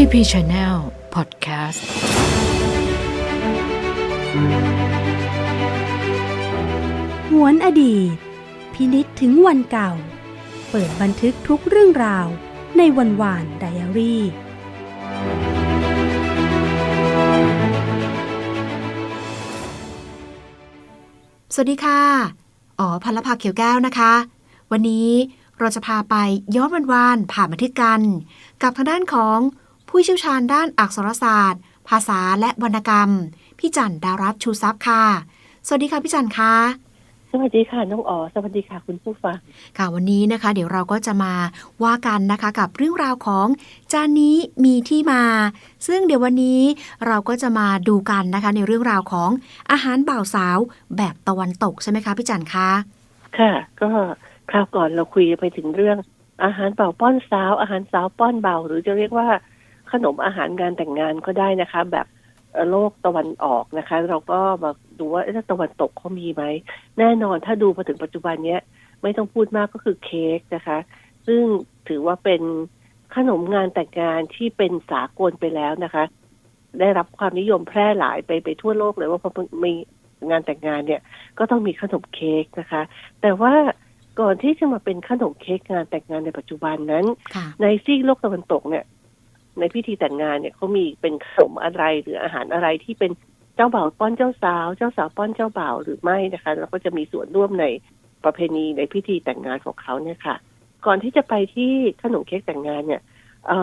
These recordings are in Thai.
TP Channel Podcast หวนอดีต พินิษถึงวันเก่า เปิดบันทึกทุกเรื่องราวในวันวานไดอารี่สวัสดีค่ะ อ๋อพันลภาเขียวแก้วนะคะ วันนี้เราจะพาไปย้อนวันวานผ่านบันทึกกัน กับทางด้านของ ผู้เชี่ยวชาญด้านอักษรศาสตร์ ภาษาและวรรณกรรม พี่จันดารัตน์ชูทรัพย์ค่ะ สวัสดีค่ะพี่จันคะสวัสดีค่ะน้องอ๋อสวัสดีค่ะคุณผู้ฟังค่ะวันนี้นะคะ เดี๋ยวเราก็จะมาว่ากันนะคะกับเรื่องราวของจานนี้มีที่มา ซึ่งเดี๋ยววันนี้เราก็จะมาดูกันนะคะ ในเรื่องราวของอาหารบ่าวสาวแบบตะวันตกใช่ไหมคะพี่จันคะค่ะ ก็คราวก่อนเราคุยไปถึงเรื่องอาหารเป่าป้อนสาว อาหารสาวป้อนเบาหรือจะเรียกว่า ขนมอาหารงานแต่งงานก็ได้นะคะ แบบเอ่อโลกตะวันออกนะคะ เราก็มาดูว่าเอ๊ะถ้าตะวันตกเขามีไหมแน่นอนถ้าดูมาถึงปัจจุบันเนี้ยไม่ต้องพูดมากก็คือเค้กนะคะ ซึ่งถือว่าเป็นขนมงานแต่งงานที่เป็นสากลไปแล้วนะคะ ได้รับความนิยมแพร่หลายไปไปทั่วโลกเลยว่าพอมีงานแต่งงานเนี่ยก็ต้องมีขนมเค้กนะคะ แต่ว่าก่อนที่จะมาเป็นขนมเค้กงานแต่งงานในปัจจุบันนั้นค่ะในซีกโลกตะวันตกเนี่ย ในพิธีแต่งงานเนี่ยเขามีเป็นขนมอะไรหรืออาหารอะไรที่เป็นเจ้าบ่าวป้อนเจ้าสาว เจ้าสาวป้อนเจ้าบ่าวหรือไม่นะคะแล้วก็จะมีส่วนร่วมในประเพณีในพิธีแต่งงานของเขาเนี่ยค่ะ ก่อนที่จะไปที่ขนมเค้กแต่งงานเนี่ย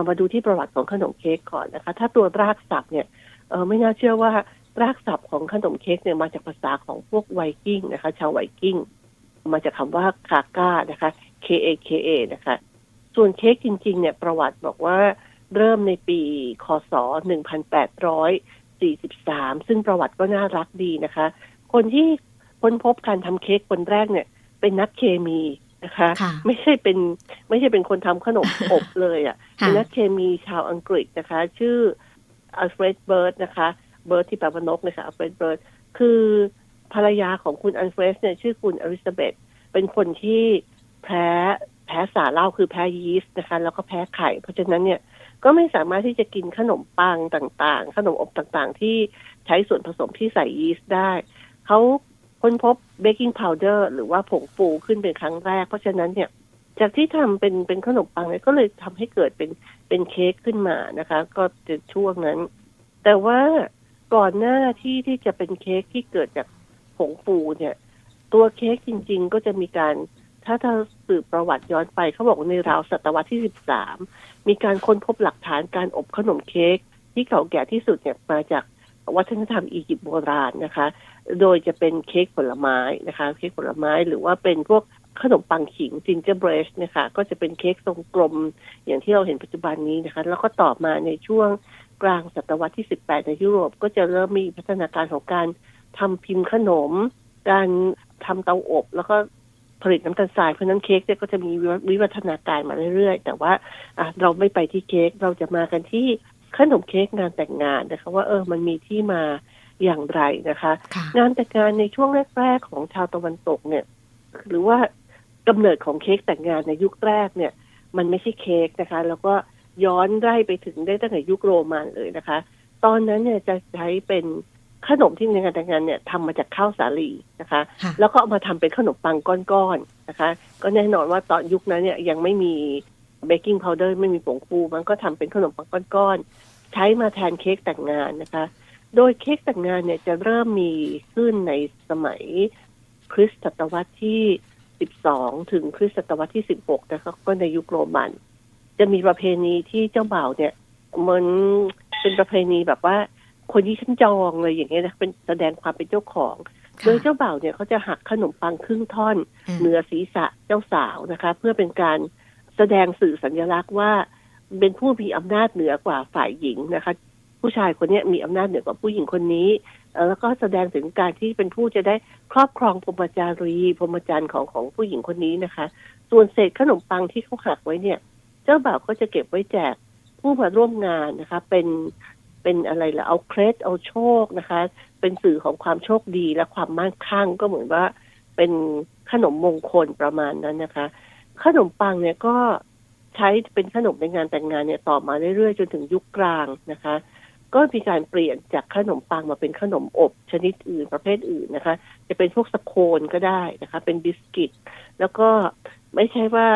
มาดูที่ประวัติของขนมเค้กก่อนนะคะ ถ้าตัวรากศัพท์เนี่ยไม่น่าเชื่อว่ารากศัพท์ของขนมเค้กเนี่ยมาจากภาษาของพวกไวกิ้งนะคะ ชาวไวกิ้งมาจากคำว่าคาก้านะคะ K A K A นะคะ ส่วนเค้กจริง ๆ เนี่ยประวัติบอกว่า เริ่มในปีคศ 1843 ซึ่งประวัติก็น่ารักดีนะคะ คนที่ค้นพบการทำเค้กคนแรกเนี่ย เป็นนักเคมีนะคะค่ะไม่ใช่เป็นไม่ใช่เป็นคนทำขนมอบเลยอะ่ะค่ะเป็นนักเคมีชาวอังกฤษนะคะ ชื่ออัลเฟรดเบิร์ดนะคะเบิร์ดที่แปลว่านกนะคะอัลเฟรดเบิร์ดคือภรรยาของคุณอัลเฟรดเนี่ยชื่อคุณอลิซาเบธเป็นคนที่แพ้แพ้สารเหล้าคือแพ้ยีสต์นะคะ แล้วก็แพ้ไข่ เพราะฉะนั้นเนี่ย ก็ไม่สามารถที่จะกินขนมปังต่างๆ ขนมอบต่างๆ ที่ใช้ส่วนผสมที่ใส่ยีสต์ได้ เขาค้นพบเบกกิ้งพาวเดอร์หรือว่าผงฟูขึ้นเป็นครั้งแรก เพราะฉะนั้นเนี่ยจากที่ทำเป็นเป็นขนมปังเนี่ยก็เลยทำให้เกิดเป็นเป็นเค้กขึ้นมานะคะ ก็จะช่วงนั้น แต่ว่าก่อนหน้าที่ที่จะเป็นเค้กที่เกิดจากผงฟูเนี่ย ตัวเค้กจริง ๆ ก็จะมีการ ถ้าถ้าสืบประวัติย้อนไปเขาบอกในราวศตวรรษที่สิบสามมีการค้นพบหลักฐานการอบขนมเค้กที่เก่าแก่ที่สุดเนี่ยมาจากวัฒนธรรมอียิปต์โบราณนะคะ โดยจะเป็นเค้กผลไม้นะคะ เค้กผลไม้หรือว่าเป็นพวกขนมปังขิงจินเจอร์เบรชนะคะ ก็จะเป็นเค้กทรงกลมอย่างที่เราเห็นปัจจุบันนี้นะคะ แล้วก็ต่อมาในช่วงกลางศตวรรษที่ 18 ในยุโรป ก็จะเริ่มมีพัฒนาการของการทำพิมพ์ขนม การทำเตาอบ แล้วก็ ผลิตน้ำตาลทรายเพราะฉะนั้นเค้กเนี่ยก็จะมีวิวัฒนาการมาเรื่อยๆ แต่ว่าอะเราไม่ไปที่เค้กเราจะมากันที่ขนมเค้กงานแต่งงานนะคะว่าเออมันมีที่มาอย่างไรนะคะค่ะงานแต่งงานในช่วงแรกๆของชาวตะวันตกเนี่ย หรือว่ากำเนิดของเค้กแต่งงานในยุคแรกเนี่ย มันไม่ใช่เค้กนะคะ แล้วก็ย้อนไล่ไปถึงได้ตั้งแต่ยุคโรมันเลยนะคะ ตอนนั้นเนี่ยจะใช้เป็น ขนมที่ในงานแต่งงานเนี่ยทำมาจากข้าวสาลีนะคะ ค่ะ แล้วก็เอามาทำเป็นขนมปังก้อนๆนะคะ ก็แน่นอนว่าตอนยุคนั้นเนี่ยยังไม่มีเบกกิ้งพาวเดอร์ไม่มีผงฟูมันก็ทำเป็นขนมปังก้อนๆใช้มาแทนเค้กแต่งงานนะคะ โดยเค้กแต่งงานเนี่ยจะเริ่มมีขึ้นในสมัยคริสตศตวรรษที่ 12 ถึงคริสตศตวรรษที่ 16 นะคะก็ในยุคโรมัน จะมีประเพณีที่เจ้าบ่าวเนี่ยเหมือนเป็นประเพณีแบบว่า คนที่ฉันจองเลยอย่างเงี้ยนะเป็นแสดงความเป็นเจ้าของ โดยเจ้าบ่าวเนี่ยเขาจะหักขนมปังครึ่งท่อนอืมเหนือศีรษะเจ้าสาวนะคะ เพื่อเป็นการแสดงสื่อสัญลักษณ์ว่า เป็นผู้มีอำนาจเหนือกว่าฝ่ายหญิงนะคะ ผู้ชายคนเนี้ยมีอำนาจเหนือกว่าผู้หญิงคนนี้เอ่อแล้วก็แสดงถึงการที่เป็นผู้จะได้ครอบครองพรหมจารีพรหมจรรย์ของของผู้หญิงคนนี้นะคะ ส่วนเศษขนมปังที่เขาหักไว้เนี่ย เจ้าบ่าวก็จะเก็บไว้แจกผู้มาร่วมงานนะคะ เป็น เป็นอะไรล่ะเอาเครดเอาโชคนะคะ เป็นสื่อของความโชคดีและความมั่งคั่งก็เหมือนว่าเป็นขนมมงคลประมาณนั้นนะคะ ขนมปังเนี่ยก็ใช้เป็นขนมในงานแต่งงานเนี่ยต่อมาเรื่อยๆจนถึงยุคกลางนะคะ ก็มีการเปลี่ยนจากขนมปังมาเป็นขนมอบชนิดอื่นประเภทอื่นนะคะ จะเป็นพวกสโคนก็ได้นะคะ เป็นบิสกิต แล้วก็ไม่ใช่ว่า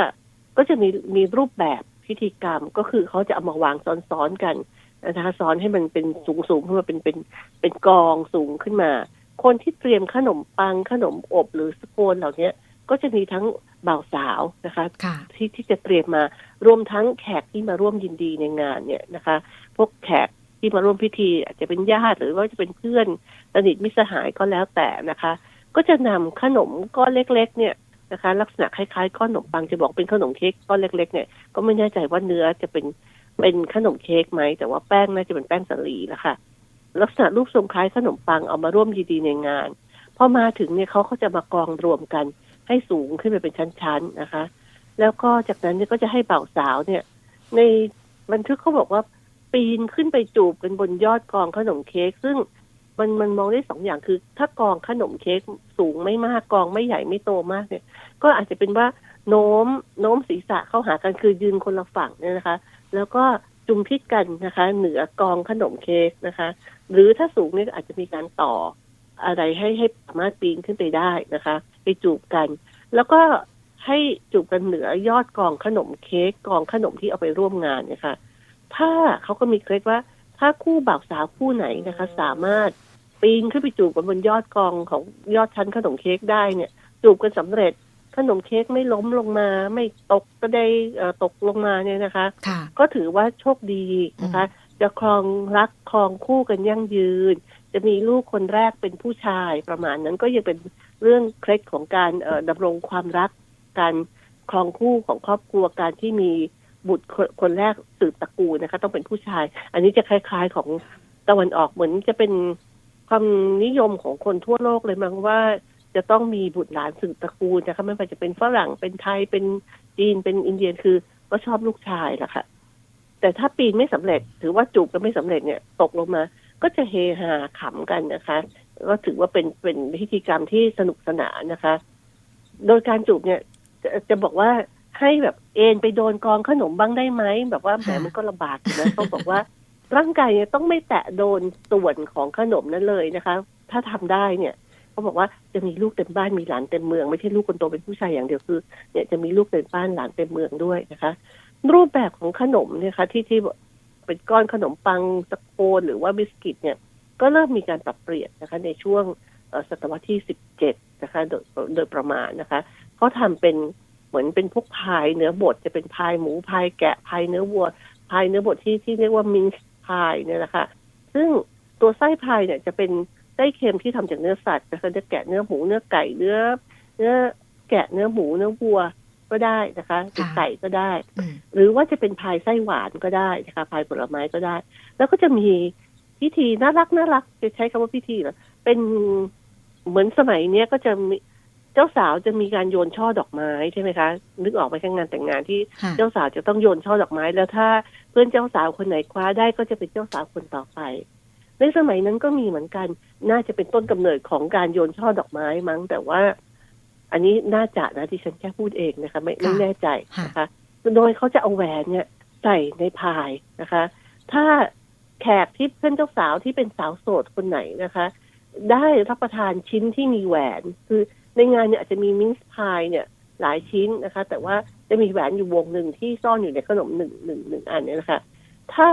ก็จะมีมีรูปแบบพิธีกรรมก็คือเขาจะเอามาวางซ้อนๆกัน นะคะซ้อนให้มันเป็นสูงๆขึ้นมาเป็นเป็นเป็นกองสูงขึ้นมา คนที่เตรียมขนมปังขนมอบหรือสโคนเหล่านี้ก็จะมีทั้งบ่าวสาวนะคะค่ะที่ที่จะเตรียมมารวมทั้งแขกที่มาร่วมยินดีในงานเนี่ยนะคะ พวกแขกที่มาร่วมพิธี อาจจะเป็นญาติหรือว่าจะเป็นเพื่อนสนิทมิตรสหายก็แล้วแต่นะคะ ก็จะนำขนมก้อนเล็ก ๆ เนี่ยนะคะ ลักษณะคล้ายๆก้อนขนมปังจะบอกเป็นขนมเค้กก้อนเล็ก ๆ เนี่ยก็ไม่แน่ใจว่าเนื้อจะเป็น เป็นขนมเค้กไหม แต่ว่าแป้งน่าจะเป็นแป้งสาลีแล้วค่ะลักษณะรูปทรงคล้ายขนมปังเอามาร่วมยินดีในงานพอมาถึงเนี่ยเขาก็จะมากองรวมกันให้สูงขึ้นไปเป็นชั้นๆนะคะ แล้วก็จากนั้นเนี่ยก็จะให้บ่าวสาวเนี่ย ในบันทึกเขาบอกว่าปีนขึ้นไปจูบกันบนยอดกองขนมเค้กซึ่งมันมันมองได้สองอย่างคือ ถ้ากองขนมเค้กสูงไม่มากกองไม่ใหญ่ไม่โตมากเนี่ย ก็อาจจะเป็นว่าโน้มโน้มศีรษะเข้าหากันคือยืนคนละฝั่งเนี่ยนะคะ แล้วก็จุมพิษกันนะคะ เหนือกองขนมเค้กนะคะ หรือถ้าสูงเนี่ยอาจจะมีการต่ออะไรให้ให้สามารถปีนขึ้นไปได้นะคะ ไปจูบกัน แล้วก็ให้จูบกันเหนือยอดกองขนมเค้กกองขนมที่เอาไปร่วมงานนี่ยค่ะถ้าเขาก็มีเคล็ดว่า ถ้าคู่บ่าวสาวคู่ไหนนะคะ สามารถปีนขึ้นไปจูบกันบนยอดกองของยอดชั้นขนมเค้กได้เนี่ย จูบกันสำเร็จ ขนมเค้กไม่ล้มลงมา ไม่ตกก็ได้เอ่อตกลงมาเนี่ยนะคะค่ะก็ถือว่าโชคดีนะคะ จะครองรักครองคู่กันยั่งยืน จะมีลูกคนแรกเป็นผู้ชายประมาณนั้นก็ยังเป็นเรื่องเคล็ดของการเอ่อดำรงความรักการครองคู่ของครอบครัวการที่มีบุตรคนคนแรกสืบตระกูลนะคะ ต้องเป็นผู้ชาย อันนี้จะคล้าย ๆของตะวันออกเหมือนจะเป็นความนิยมของคนทั่วโลกเลยมั้งว่า จะต้องมีบุตรหลานสืบตระกูลนะคะไม่ว่าจะเป็นฝรั่งเป็นไทยเป็นจีนเป็นอินเดียคือก็ชอบลูกชายแหละค่ะ แต่ถ้าปีนไม่สำเร็จถือว่าจูบกันไม่สำเร็จเนี่ยตกลงมา ก็จะเฮฮาขำกันนะคะ ก็ถือว่าเป็นเป็นพิธีกรรมที่สนุกสนานนะคะ โดยการจูบเนี่ยจะจะบอกว่าให้แบบเอ็นไปโดนกองขนมบ้างได้ไหมแบบว่าแหมค่ะมันก็ลำบากอยู่นะเขาบอกว่าร่างกายเนี่ยต้องไม่แตะโดนส่วนของขนมนั้นเลยนะคะ ถ้าทำได้เนี่ย เขาบอกว่าจะมีลูกเต็มบ้านมีหลานเต็มเมือง ไม่ใช่ลูกคนโตเป็นผู้ชายอย่างเดียวคือเนี่ยจะมีลูกเต็มบ้านหลานเต็มเมืองด้วยนะคะ รูปแบบของขนมเนี่ยค่ะที่ที่เป็นก้อนขนมปังตะโกนหรือว่าบิสกิตเนี่ยก็เริ่มมีการปรับเปลี่ยนนะคะ ในช่วงศตวรรษที่สิบเจ็ดนะคะโดยโดยประมาณนะคะเขาทำเป็นเหมือนเป็นพวกพายเนื้อบดจะเป็นพายหมูพายแกะพายเนื้อวัวพายเนื้อบดที่ที่เรียกว่ามินส์พายเนี่ยนะคะ ซึ่งตัวไส้พายเนี่ยจะเป็น ไส้เค็มที่ทำจากเนื้อสัตว์นะคะจะแกะเนื้อหมูเนื้อไก่เนื้อ เนื้อแกะเนื้อหมูเนื้อวัวก็ได้นะคะหรือไก่ก็ได้อืมหรือว่าจะเป็นพายไส้หวานก็ได้นะคะพายผลไม้ก็ได้ แล้วก็จะมีพิธีน่ารักน่ารักจะใช้คำว่าพิธีเหรอเป็นเหมือนสมัยเนี้ยก็จะมีเจ้าสาวจะมีการโยนช่อดอกไม้ใช่ไหมคะ นึกออกไหมคะงานแต่งงานที่ค่ะเจ้าสาวจะต้องโยนช่อดอกไม้ แล้วถ้าเพื่อนเจ้าสาวคนไหนคว้าได้ก็จะเป็นเจ้าสาวคนต่อไป ในสมัยนั้นก็มีเหมือนกัน น่าจะเป็นต้นกำเนิดของการโยนช่อดอกไม้มั้ง แต่ว่า อันนี้น่าจะนะที่ฉันแค่พูดเองนะคะ ไม่ไม่แน่ใจนะคะโดยเขาจะเอาแหวนเนี่ย ใส่ในพายนะคะ ถ้าแขกที่เพื่อนเจ้าสาวที่เป็นสาวโสดคนไหนนะคะ ได้รับประทานชิ้นที่มีแหวน คือในงานเนี่ยอาจจะมีมินส์พายเนี่ย หลายชิ้นนะคะ แต่ว่าจะมีแหวนอยู่วงหนึ่งที่ซ่อนอยู่ในขนมหนึ่งหนึ่งหนึ่งอันเนี่ยนะคะ ถ้า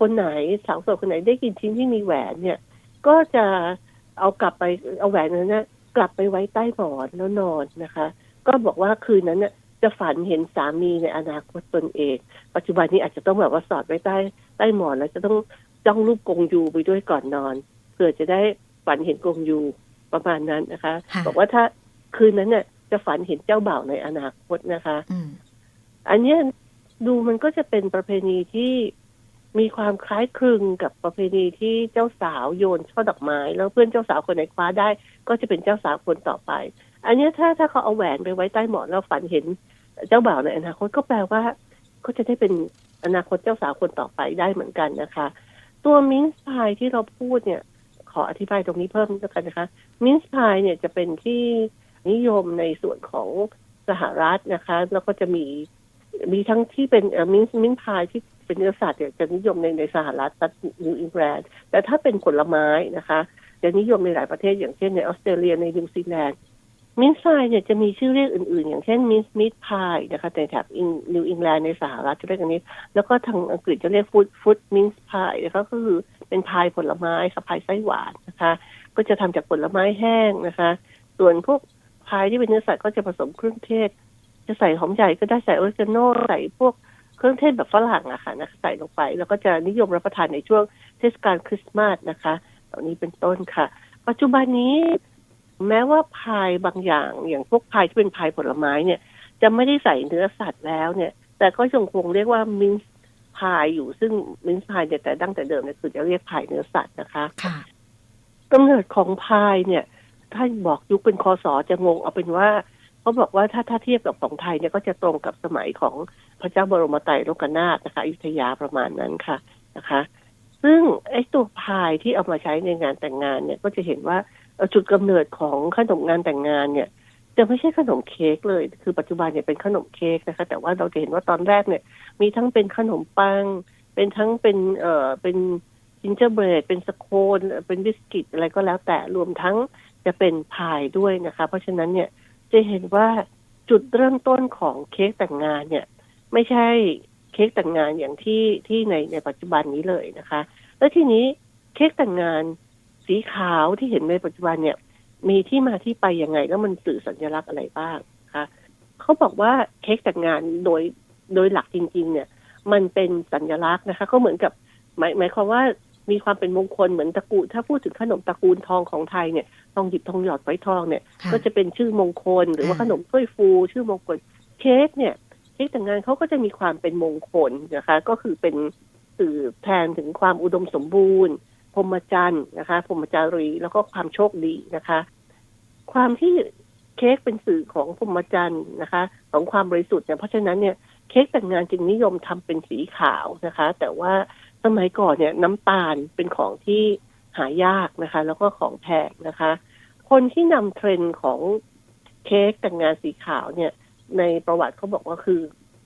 คนไหนสาวโสดคนไหนได้กินชิ้นที่มีแหวนเนี่ย ก็จะเอากลับไปเอาแหวนนั้นนะกลับไปไว้ใต้หมอนแล้วนอนนะคะ ก็บอกว่าคืนนั้นเนี่ยจะฝันเห็นสามีในอนาคตตนเอง ปัจจุบันนี้อาจจะต้องแบบว่าสอดไว้ใต้ใต้หมอนแล้วจะต้องจ้องรูปกงยูไปด้วยก่อนนอนเพื่อจะได้ฝันเห็นกงยูประมาณนั้นนะคะค่ะบอกว่าถ้าคืนนั้นเนี่ยจะฝันเห็นเจ้าบ่าวในอนาคตนะคะอืมอันเนี้ยดูมันก็จะเป็นประเพณีที่ มีความคล้ายคลึงกับประเพณีที่เจ้าสาวโยนช่อดอกไม้ แล้วเพื่อนเจ้าสาวคนไหนคว้าได้ ก็จะเป็นเจ้าสาวคนต่อไป อันนี้ถ้าถ้าเขาเอาแหวนไปไว้ใต้หมอนแล้วฝันเห็นเจ้าบ่าวในอนาคตก็แปลว่าก็จะได้เป็นอนาคตเจ้าสาวคนต่อไปได้เหมือนกันนะคะ ตัวมินส์พายที่เราพูดเนี่ย ขออธิบายตรงนี้เพิ่มแล้วกันนะคะมินส์พายเนี่ยจะเป็นที่นิยมในส่วนของสหรัฐนะคะ แล้วก็จะมีมีทั้งที่เป็นมิ้นท์มิ้นท์พายที่ เป็นเนื้อสัตว์เนี่ยจะนิยมในในสหรัฐรัฐนิวอิงแลนด์แต่ถ้าเป็นผลไม้นะคะจะนิยมในหลายประเทศอย่างเช่นในออสเตรเลียในนิวซีแลนด์มิ้นท์พายเนี่ยจะมีชื่อเรียกอื่นๆ อย่างเช่นมิ้นท์มิดพายนะคะในแถบนิวอิงแลนด์ในสหรัฐจะเรียกอันนี้ แล้วก็ทางอังกฤษจะเรียกฟุตฟุตมิ้นท์พายนะคะก็คือเป็นพายผลไม้ค่ะพายไส้หวานนะคะ ก็จะทำจากผลไม้แห้งนะคะ ส่วนพวกพายที่เป็นเนื้อสัตว์ก็จะผสมเครื่องเทศ จะใส่หอมใหญ่ก็ได้ใส่ออริกาโนใส่พวก เครื่องเทศแบบฝรั่งอะค่ะนะใส่ลงไป แล้วก็จะนิยมรับประทานในช่วงเทศกาลคริสต์มาสนะคะเหล่านี้เป็นต้นค่ะ ปัจจุบันนี้ แม้ว่าพายบางอย่างอย่างพวกพายที่เป็นพายผลไม้เนี่ย จะไม่ได้ใส่เนื้อสัตว์แล้วเนี่ย แต่ก็ยังคงเรียกว่ามินส์พายอยู่ซึ่งมินส์พายเนี่ยแต่ดั้งแต่เดิมเนี่ยคือจะเรียกพายเนื้อสัตว์นะคะค่ะกำเนิดของพายเนี่ย ถ้าบอกยุคเป็นคอสอจะงงเอาเป็นว่า เขาบอกว่าถ้าถ้าเทียบกับของไทยเนี่ยก็จะตรงกับสมัยของพระเจ้าบรมไตรโลกนาถนะคะอยุธยาประมาณนั้นค่ะนะคะ ซึ่งไอ้ตัวพายที่เอามาใช้ในงานแต่งงานเนี่ยก็จะเห็นว่าจุดกำเนิดของขนมงานแต่งงานเนี่ยจะไม่ใช่ขนมเค้กเลย คือปัจจุบันเนี่ยเป็นขนมเค้กนะคะ แต่ว่าเราจะเห็นว่าตอนแรกเนี่ย มีทั้งเป็นขนมปัง เป็นทั้งเป็นเอ่อเป็นจินเจอร์เบรดเป็นสโคนเป็นบิสกิตอะไรก็แล้วแต่รวมทั้งจะเป็นพายด้วยนะคะ เพราะฉะนั้นเนี่ย จะเห็นว่าจุดเริ่มต้นของเค้กแต่งงานเนี่ย ไม่ใช่เค้กแต่งงานอย่างที่ที่ในในปัจจุบันนี้เลยนะคะ แล้วทีนี้เค้กแต่งงานสีขาวที่เห็นในปัจจุบันเนี่ย มีที่มาที่ไปยังไง แล้วมันสื่อสัญลักษณ์อะไรบ้างคะเขาบอกว่าเค้กแต่งงานโดยโดยหลักจริง ๆ เนี่ย มันเป็นสัญลักษณ์นะคะ ก็เหมือนกับหมายหมายความว่า มีความเป็นมงคลเหมือนตระกูลถ้าพูดถึงขนมตระกูลทองของไทยเนี่ยทองหยิบทองหยอดไว้ทองเนี่ยค่ะก็จะเป็นชื่อมงคล หรือว่าอ่าขนมถ้วยฟู ชื่อมงคลเค้กเนี่ยเค้กแต่งงานเขาก็จะมีความเป็นมงคลนะคะ ก็คือเป็นสื่อแทนถึงความอุดมสมบูรณ์พรหมจรรย์นะคะพรหมจารีแล้วก็ความโชคดีนะคะ ความที่เค้กเป็นสื่อของพรหมจรรย์นะคะ ของความบริสุทธิ์เนี่ยเพราะฉะนั้นเนี่ยเค้กแต่งงานจึงนิยมทำเป็นสีขาวนะคะ แต่ว่า สมัยก่อนเนี่ยน้ำตาลเป็นของที่หายากนะคะ แล้วก็ของแพงนะคะ คนที่นำเทรนด์ของเค้กแต่งงานสีขาวเนี่ย ในประวัติเขาบอกว่าคือ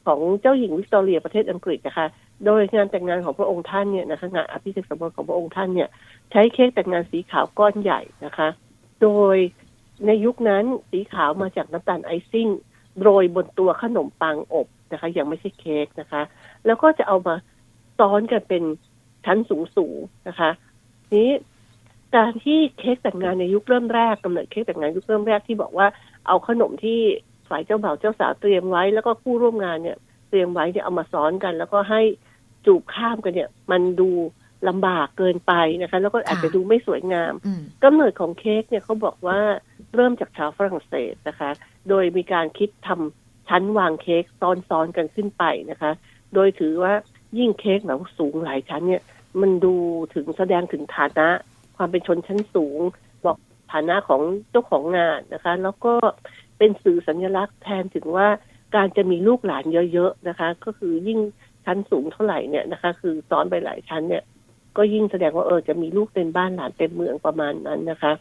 ของเจ้าหญิงวิกตอเรียประเทศอังกฤษนะคะ โดยงานแต่งงานของพระองค์ท่านเนี่ยนะคะงานอภิเษกสมรสของพระองค์ท่านเนี่ย ใช้เค้กแต่งงานสีขาวก้อนใหญ่นะคะ โดยในยุคนั้นสีขาวมาจากน้ำตาลไอซิ่งโรยบนตัวขนมปังอบนะคะ ยังไม่ใช่เค้กนะคะ แล้วก็จะเอามา ซ้อนกันเป็นชั้นสูงๆนะคะ นี้การที่เค้กแต่งงานในยุคเริ่มแรกกำเนิดเค้กแต่งงานยุคเริ่มแรกที่บอกว่าเอาขนมที่ฝ่ายเจ้าบ่าวเจ้าสาวเตรียมไว้ แล้วก็ผู้ร่วมงานเนี่ย เตรียมไว้เนี่ยเอามาซ้อนกัน แล้วก็ให้จูบข้ามกันเนี่ย มันดูลำบากเกินไปนะคะ แล้วก็อาจจะดูไม่สวยงามมกำเนิดของเค้กเนี่ยเขาบอกว่าเริ่มจากชาวฝรั่งเศสนะคะ โดยมีการคิดทำชั้นวางเค้กซ้อนๆกันขึ้นไปนะคะ โดยถือว่า ยิ่งเค้กแบบสูงหลายชั้นเนี่ย มันดูถึงแสดงถึงฐานะ ความเป็นชนชั้นสูง บอกฐานะของเจ้าของงานนะคะ แล้วก็เป็นสื่อสัญลักษณ์แทนถึงว่าการจะมีลูกหลานเยอะๆนะคะ ก็คือยิ่งชั้นสูงเท่าไหร่เนี่ยนะคะ คือซ้อนไปหลายชั้นเนี่ย ก็ยิ่งแสดงว่าเออจะมีลูกเต็มบ้านหลานเต็มเมืองประมาณนั้นนะคะ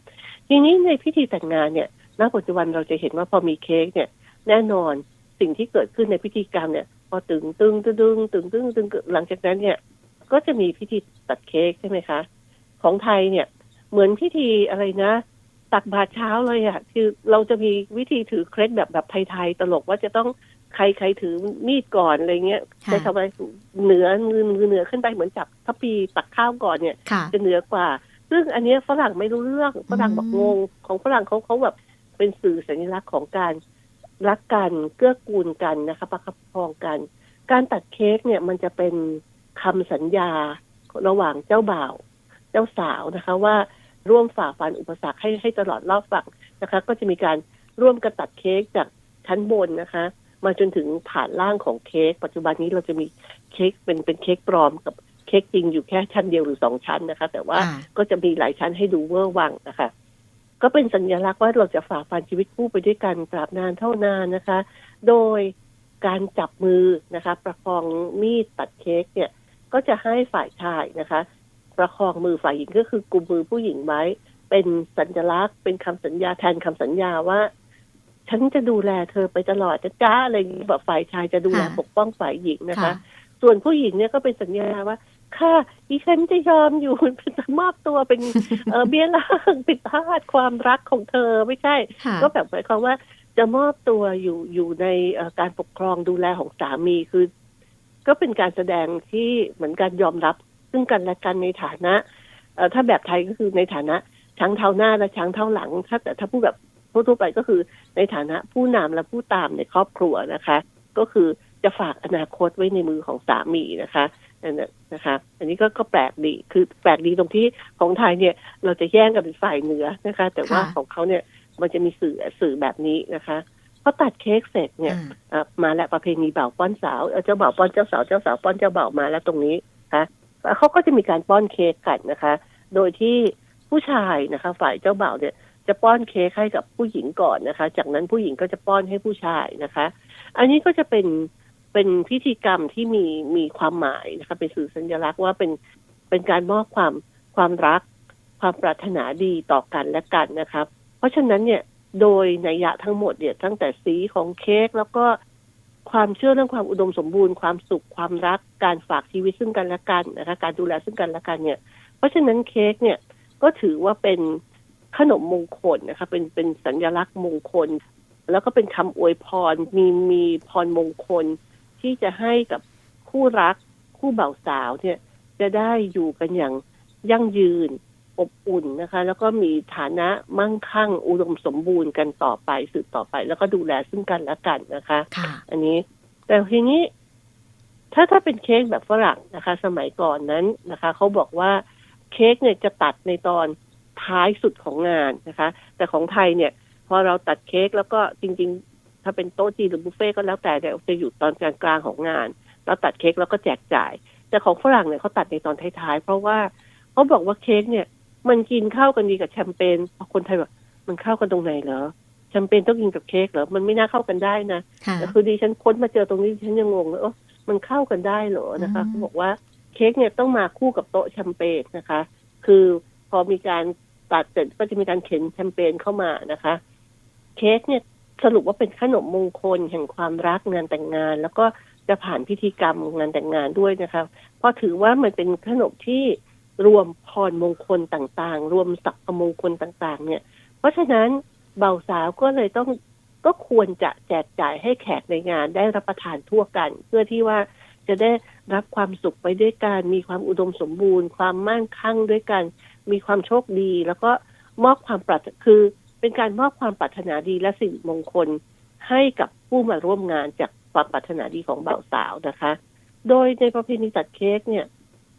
ทีนี้ในพิธีแต่งงานเนี่ยณปัจจุบันเราจะเห็นว่าพอมีเค้กเนี่ย แน่นอนสิ่งที่เกิดขึ้นในพิธีกรรมเนี่ย อตึงตึงตึงตึงตึงตึงตึงหลังจากนั้นเนี่ย ก็จะมีพิธีตัดเค้กใช่ไหมคะ ของไทยเนี่ย เหมือนพิธีอะไรนะตักบาตรเช้าเลยอะ่ะคือเราจะมีวิธีถือเคล็ดแบบแบบไทยๆตลกว่าจะต้องใครใครถือมีดก่อนอะไรเงี้ยค่ะจะทำอะไรเหนือมือมือเหนือขึ้นไปเหมือนจับทัพพีตักข้าวก่อนเนี่ยค่ะจะเหนือกว่า ซึ่งอันเนี้ยฝรั่งไม่รู้เรื่องฝรั่งบอกอืงมงของฝรั่งเขาเขาแบบเป็นสื่อสัญลักษณ์ของการ รักกันเกื้อกูลกันนะคะประคับประคองกัน การตัดเค้กเนี่ยมันจะเป็นคำสัญญาระหว่างเจ้าบ่าว เจ้าสาวนะคะ ว่าร่วมฝ่าฟันอุปสรรคให้ให้ตลอดรอบฝั่งนะคะ ก็จะมีการร่วมกันตัดเค้กจากชั้นบนนะคะ มาจนถึงฐานล่างของเค้กปัจจุบันนี้เราจะมีเค้กเป็นเป็นเค้กปลอมกับเค้กจริงอยู่แค่ชั้นเดียวหรือสองชั้นนะคะ แต่ว่าอ่าก็จะมีหลายชั้นให้ดูเวอร์วังนะคะ ก็เป็นสัญลักษณ์ว่าเราจะฝ่าฟันชีวิตคู่ไปด้วยกันตราบนานเท่านานนะคะ โดยการจับมือนะคะ ประคองมีดตัดเค้กเนี่ย ก็จะให้ฝ่ายชายนะคะ ประคองมือฝ่ายหญิงก็คือกุมมือผู้หญิงไว้ เป็นสัญลักษณ์ เป็นคำสัญญาแทนคำสัญญาว่า ฉันจะดูแลเธอไปตลอดจะจ้าอะไรอย่างนี้แบบฝ่ายชายจะดูแลค่ะปกป้องฝ่ายหญิงนะคะค่ะส่วนผู้หญิงเนี่ยก็เป็นสัญญาว่า ค่ะดิฉันจะยอมอยู่จะมอบตัวเป็นเออเบี้ยล่างเป็นทาสความรักของเธอไม่ใช่ค่ะก็แบบหมายความว่าจะมอบตัวอยู่อยู่ในเอ่อการปกครองดูแลของสามีคือ ก็เป็นการแสดงที่เหมือนการยอมรับ ซึ่งกันและกันในฐานะเอ่อถ้าแบบไทยก็คือในฐานะช้างเท้าหน้าและช้างเท้าหลัง ถ้าแต่ถ้าพูดแบบทั่วๆไปก็คือในฐานะผู้นำและผู้ตามในครอบครัวนะคะ ก็คือจะฝากอนาคตไว้ในมือของสามีนะคะ นั่นน่ะนะคะ อันนี้ก็ก็แปลกดีคือแปลกดีตรงที่ของไทยเนี่ยเราจะแย่งกันเป็นฝ่ายเหนือนะคะ แต่ว่าค่ะของเขาเนี่ยมันจะมีสื่อสื่อแบบนี้นะคะพอตัดเค้กเสร็จเนี่ยอ่าอะมาแล้วประเพณีบ่าวป้อนสาวเอ่อเจ้าบ่าวป้อนเจ้าสาวเจ้าสาวป้อนเจ้าบ่าวมาแล้วตรงนี้นะคะแล้วเขาก็จะมีการป้อนเค้กกันนะคะ โดยที่ผู้ชายนะคะ ฝ่ายเจ้าบ่าวเนี่ยจะป้อนเค้กให้กับผู้หญิงก่อนนะคะ จากนั้นผู้หญิงก็จะป้อนให้ผู้ชายนะคะ อันนี้ก็จะเป็น เป็นพิธีกรรมที่มีมีความหมายนะคะเป็นสื่อสัญลักษณ์ว่าเป็นเป็นการมอบความความรัก ความปรารถนาดีต่อกันและกันนะครับ เพราะฉะนั้นเนี่ยโดยนัยยะทั้งหมดเนี่ยตั้งแต่สีของเค้กแล้วก็ความเชื่อเรื่องความอุดมสมบูรณ์ความสุขความรักการฝากชีวิตซึ่งกันและกันนะคะการดูแลซึ่งกันและกันเนี่ย เพราะฉะนั้นเค้กเนี่ยก็ถือว่าเป็นขนมมงคลนะคะเป็นเป็นสัญลักษณ์มงคล แล้วก็เป็นคำอวยพรมีมีพรมงคล ที่จะให้กับคู่รักคู่บ่าวสาวเนี่ยจะได้อยู่กันอย่างยั่งยืนอบอุ่นนะคะ แล้วก็มีฐานะมั่งคั่งอุดมสมบูรณ์กันต่อไปสืบต่อไป แล้วก็ดูแลซึ่งกันและกันนะคะค่ะอันนี้ แต่ทีนี้ ถ้าถ้าเป็นเค้กแบบฝรั่งนะคะ สมัยก่อนนั้นนะคะเขาบอกว่าเค้กเนี่ยจะตัดในตอนท้ายสุดของงานนะคะ แต่ของไทยเนี่ย พอเราตัดเค้กแล้วก็จริงๆ ถ้าเป็นโต๊ะจีนหรือบุฟเฟ่ต์ก็แล้วแต่เนี่ยจะอยู่ตอนกลางๆของงาน เราตัดเค้กแล้วก็แจกจ่าย แต่ของฝรั่งเนี่ยเขาตัดในตอนท้ายๆ เพราะว่าเขาบอกว่าเค้กเนี่ย มันกินเข้ากันดีกับแชมเปญคนไทยบอกมันเข้ากันตรงไหนเหรอแชมเปญต้องกินกับเค้กเหรอ มันไม่น่าเข้ากันได้นะค่ะแต่คือดิฉันค้นมาเจอตรงนี้ดิฉันยังงงเลยเออมันเข้ากันได้เหรอนะคะอืมเขาบอกว่าเค้กเนี่ยต้องมาคู่กับโต๊ะแชมเปญนะคะ คือพอมีการตัดเสร็จก็จะมีการเข็นแชมเปญเข้ามานะคะ เค้กเนี่ย สรุปว่าเป็นขนมมงคลแห่งความรักงานแต่งงาน แล้วก็จะผ่านพิธีกรรมงานแต่งงานด้วยนะคะเพราะถือว่ามันเป็นขนมที่รวมพรมงคลต่างๆ รวมศักดิ์มงคลต่างๆ เนี่ย เพราะฉะนั้นเบาวสาวก็เลยต้องก็ควรจะแจกจ่ายให้แขกในงานได้รับประทานทั่วกัน เพื่อที่ว่าจะได้รับความสุขไปด้วยกัน มีความอุดมสมบูรณ์ ความมั่งคั่งด้วยกัน มีความโชคดี แล้วก็มอบความปรารถคือ เป็นการมอบความปรารถนาดีและสิ่งมงคลให้กับผู้มาร่วมงานจากความปรารถนาดีของบ่าวสาวนะคะ โดยในประเพณีตัดเค้กเนี่ย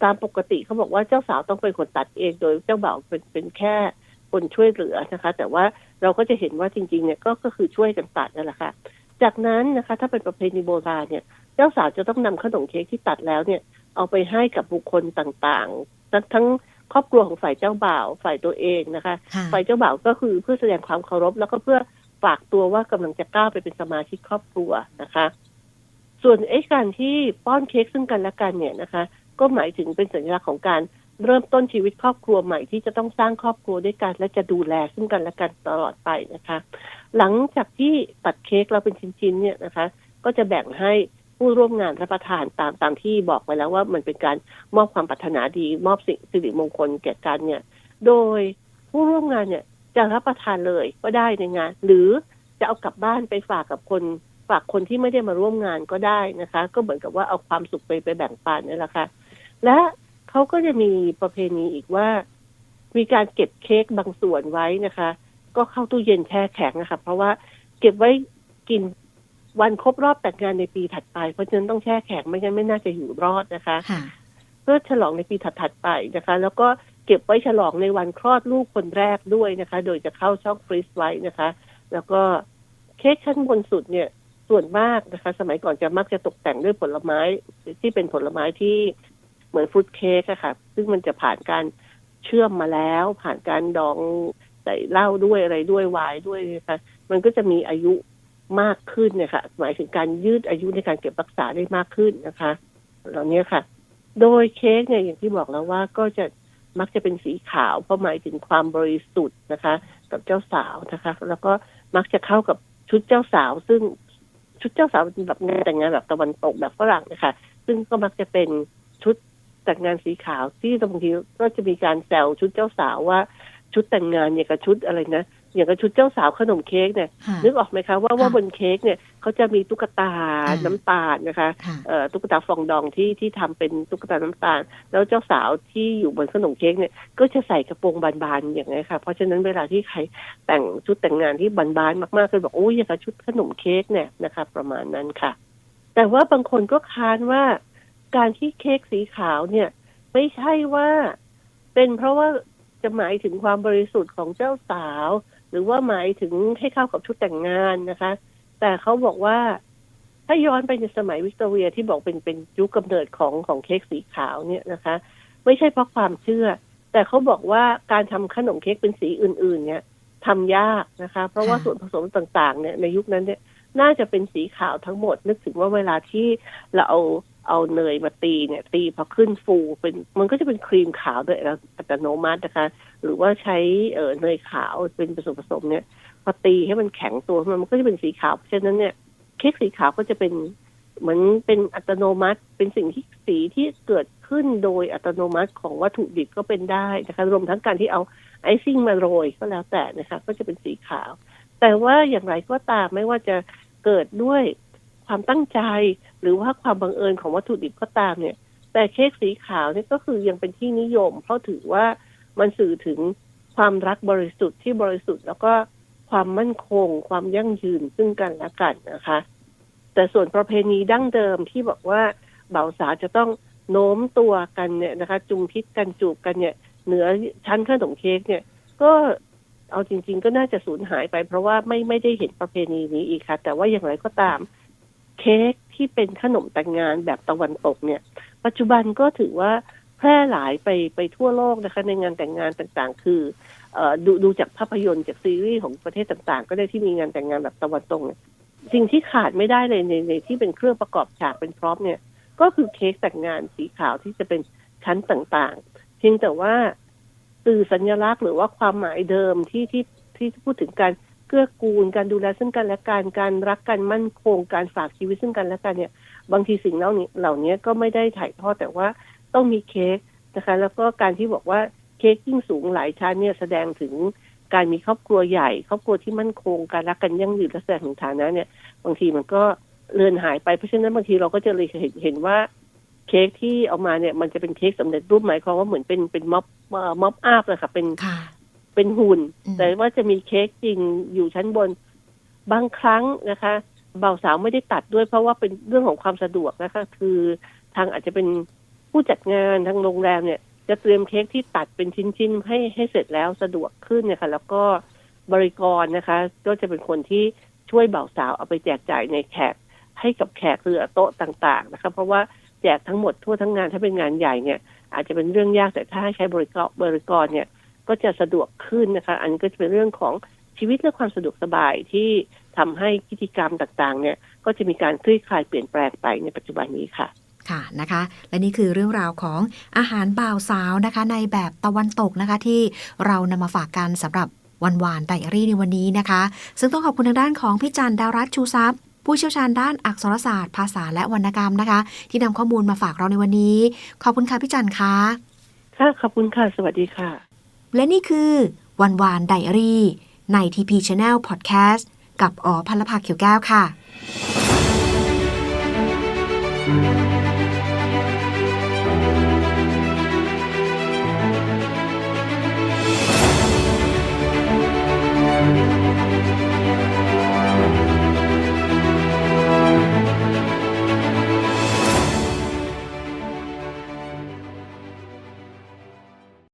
ตามปกติเขาบอกว่าเจ้าสาวต้องเป็นคนตัดเอง โดยเจ้าบ่าวเป็นเป็นแค่คนช่วยเหลือนะคะ แต่ว่าเราก็จะเห็นว่าจริงๆเนี่ยก็ก็คือช่วยกันตัดนั่นแหละค่ะ จากนั้นนะคะ ถ้าเป็นประเพณีโบราณเนี่ย เจ้าสาวจะต้องนำขนมเค้กที่ตัดแล้วเนี่ยเอาไปให้กับบุคคลต่างๆทั้งทั้ง ครอบครัวของฝ่ายเจ้าบ่าวฝ่ายตัวเองนะคะ ค่ะ ฝ่ายเจ้าบ่าวก็คือเพื่อแสดงความเคารพ แล้วก็เพื่อฝากตัวว่ากำลังจะก้าวไปเป็นสมาชิกครอบครัวนะคะ ส่วนไอ้การที่ป้อนเค้กซึ่งกันและกันเนี่ยนะคะ ก็หมายถึงเป็นสัญลักษณ์ของการเริ่มต้นชีวิตครอบครัวใหม่ที่จะต้องสร้างครอบครัวด้วยกัน และจะดูแลซึ่งกันและกันตลอดไปนะคะ หลังจากที่ตัดเค้กเราเป็นชิ้นๆเนี่ยนะคะ ก็จะแบ่งให้ ผู้ร่วมงานรับประทานตามตามที่บอกไปแล้วว่ามันเป็นการมอบความปรารถนาดีมอบสิ่งสิริมงคลแก่กันเนี่ย โดยผู้ร่วมงานเนี่ยจะรับประทานเลยก็ได้ในงาน หรือจะเอากลับบ้านไปฝากกับคนฝากคนที่ไม่ได้มาร่วมงานก็ได้นะคะ ก็เหมือนกับว่าเอาความสุขไปไปแบ่งปันนี่แหละค่ะและเขาก็จะมีประเพณีอีกว่า มีการเก็บเค้กบางส่วนไว้นะคะ ก็เข้าตู้เย็นแช่แข็งนะคะ เพราะว่าเก็บไว้กิน วันครบรอบแต่งงานในปีถัดไป เพราะฉะนั้นต้องแช่แข็งไม่งั้นไม่น่าจะอยู่รอดนะคะค่ะเพื่อฉลองในปีถัดๆไปนะคะ แล้วก็เก็บไว้ฉลองในวันคลอดลูกคนแรกด้วยนะคะ โดยจะเข้าช่องฟรีซไว้นะคะ แล้วก็เค้กชั้นบนสุดเนี่ยส่วนมากนะคะ สมัยก่อนจะมักจะตกแต่งด้วยผลไม้ที่เป็นผลไม้ที่เหมือนฟรุตเค้กอะค่ะ ซึ่งมันจะผ่านการเชื่อมมาแล้ว ผ่านการดองใส่เหล้าด้วยอะไรด้วยไวน์ด้วยนะคะมันก็จะมีอายุ มากขึ้นเนี่ยค่ะหมายถึงการยืดอายุในการเก็บรักษาได้มากขึ้นนะคะเหล่านี้ค่ะ โดยเค้กเนี่ยอย่างที่บอกแล้วว่าก็จะมักจะเป็นสีขาวเพราะหมายถึงความบริสุทธิ์นะคะ กับเจ้าสาวนะคะ แล้วก็มักจะเข้ากับชุดเจ้าสาว ซึ่งชุดเจ้าสาวเป็นแบบงานแต่งงานแบบตะวันตกแบบฝรั่งนะคะ ซึ่งก็มักจะเป็นชุดแต่งงานสีขาวที่บางทีก็จะมีการแซวชุดเจ้าสาวว่าชุดแต่งงานอย่างกับชุดอะไรนะ อย่างกับชุดเจ้าสาวขนมเค้กเนี่ยค่ะนึกออกไหมคะว่าว่าค่ะบนเค้กเนี่ยเขาจะมีตุ๊กตาอ่าน้ำตาลนะคะค่ะเอ่อตุ๊กตาฟองดองที่ที่ทำเป็นตุ๊กตาน้ำตาล แล้วเจ้าสาวที่อยู่บนขนมเค้กเนี่ยก็จะใส่กระโปรงบานๆอย่างนี้ยค่ะ เพราะฉะนั้นเวลาที่ใครแต่งชุดแต่งงานที่บานๆมากๆก็บอกโอ้ยอย่างกับชุดขนมเค้กเนี่ยนะคะ ประมาณนั้นค่ะ แต่ว่าบางคนก็ค้านว่าการที่เค้กสีขาวเนี่ย ไม่ใช่ว่าเป็นเพราะว่าจะหมายถึงความบริสุทธิ์ของเจ้าสาว หรือว่าหมายถึงให้เข้ากับชุดแต่งงานนะคะ แต่เขาบอกว่าถ้าย้อนไปในสมัยวิกตอเรียที่บอกเป็นเป็นยุคกำเนิดของของเค้กสีขาวเนี่ยนะคะ ไม่ใช่เพราะความเชื่อ แต่เขาบอกว่าการทำขนมเค้กเป็นสีอื่น ๆ เนี่ยทำยากนะคะ เพราะว่าส่วนผสมต่าง ๆ เนี่ยในยุคนั้นเนี่ยน่าจะเป็นสีขาวทั้งหมด นึกถึงว่าเวลาที่เราเอา เอาเนยมาตีเนี่ยตีพอขึ้นฟูเป็นมันก็จะเป็นครีมขาวโดยอัตโนมัตินะคะ หรือว่าใช้เอ่อเนยขาวเป็นผสมผสมเนี่ยพอตีให้มันแข็งตัวขึ้นมามันก็จะเป็นสีขาวเพราะฉะนั้นเนี่ยเค้กสีขาวก็จะเป็นเหมือนเป็นอัตโนมัติ เป็นสิ่งที่สีที่เกิดขึ้นโดยอัตโนมัติของวัตถุดิบก็เป็นได้นะคะรวมทั้งการที่เอาไอซิ่งมาโรยก็แล้วแต่นะคะ ก็จะเป็นสีขาว แต่ว่าอย่างไรก็ตามไม่ว่าจะเกิดด้วย ความตั้งใจ หรือว่าความบังเอิญของวัตถุดิบก็ตามเนี่ย แต่เค้กสีขาวเนี่ยก็คือยังเป็นที่นิยม เพราะถือว่ามันสื่อถึงความรักบริสุทธิ์ที่บริสุทธิ์ แล้วก็ความมั่นคง ความยั่งยืนซึ่งกันและกันนะคะ แต่ส่วนประเพณีดั้งเดิมที่บอกว่าบ่าวสาวจะต้องโน้มตัวกันเนี่ยนะคะ จุมพิษกันจูบกันเนี่ย เหนือชั้นขนมเค้กเนี่ย ก็เอาจริง ๆ ก็น่าจะสูญหายไป เพราะว่าไม่ไม่ได้เห็นประเพณีนี้อีกค่ะ แต่ว่าอย่างไรก็ตาม เค้กที่เป็นขนมแต่งงานแบบตะวันตกเนี่ย ปัจจุบันก็ถือว่าแพร่หลายไปไปทั่วโลกนะคะในงานแต่งงานต่างๆ คืออดูดูจากภาพยนตร์จากซีรีส์ของประเทศต่างๆ ก็ได้ที่มีงานแต่งงานแบบตะวันตกเนี่ยสิ่งที่ขาดไม่ได้เลยในในที่เป็นเครื่องประกอบฉากเป็นพร็อพเนี่ย ก็คือเค้กแต่งงานสีขาวที่จะเป็นชั้นต่างๆ เพียงแต่ว่าสื่อสัญลักษณ์หรือว่าความหมายเดิมที่ที่ที่พูดถึงการ กื้อกูล การดูแลซึ่งกันและกันการรักกันมั่นคงการฝากชีวิตซึ่งกันและกันเนี่ย บางทีสิ่งเหล่านี้เหล่านี้ก็ไม่ได้ถ่ายทอดแต่ว่าต้องมีเค้กนะคะ แล้วก็การที่บอกว่าเค้กยิ่งสูงหลายชั้นเนี่ยแสดงถึงการมีครอบครัวใหญ่ ครอบครัวที่มั่นคง การรักกันยั่งยืนและแสดงถึงฐานะเนี่ย บางทีมันก็เลือนหายไปเพราะฉะนั้นบางทีเราก็จะเลยเห็นเห็นว่าเค้กที่เอามาเนี่ยมันจะเป็นเค้กสำเร็จรูปหมายความว่าเหมือนเป็นเป็นม็อบม็อบอาบเลยค่ะเป็น เป็นหุ่นอืมแต่ว่าจะมีเค้กจริงอยู่ชั้นบน บางครั้งนะคะบ่าวสาวไม่ได้ตัดด้วยเพราะว่าเป็นเรื่องของความสะดวกนะคะ คือทางอาจจะเป็นผู้จัดงานทางโรงแรมเนี่ย จะเตรียมเค้กที่ตัดเป็นชิ้นๆให้ให้เสร็จแล้วสะดวกขึ้นเนี่ยค่ะ แล้วก็บริกรนะคะ ก็จะเป็นคนที่ช่วยบ่าวสาวเอาไปแจกจ่ายในแขกให้กับแขกเรือโต๊ะต่าง ๆ นะคะ เพราะว่าแจกทั้งหมดทั่วทั้งงานถ้าเป็นงานใหญ่เนี่ย อาจจะเป็นเรื่องยากแต่ถ้าให้ใช้บริกรบริกรเนี่ย ก็จะสะดวกขึ้นนะคะ อันนี้ก็จะเป็นเรื่องของชีวิตและความสะดวกสบายที่ทำให้พิธีกรรมต่างๆ เนี่ยก็จะมีการคลี่คลายเปลี่ยนแปลงไปในปัจจุบันนี้ค่ะค่ะนะคะ และนี่คือเรื่องราวของอาหารบ่าวสาวนะคะ ในแบบตะวันตกนะคะที่เรานำมาฝากกันสำหรับวันวานไดอารี่ในวันนี้นะคะ ซึ่งต้องขอบคุณทางด้านของพี่จันดารัตน์ชูทรัพย์ ผู้เชี่ยวชาญด้านอักษรศาสตร์ ภาษาและวรรณกรรมนะคะ ที่นำข้อมูลมาฝากเราในวันนี้ ขอบคุณค่ะพี่จันค่ะค่ะขอบคุณค่ะ สวัสดีค่ะ และนี่คือวันวานไดอารี่ ใน TP Channel Podcast กับอ๋อพันลภาเขียวแก้วค่ะ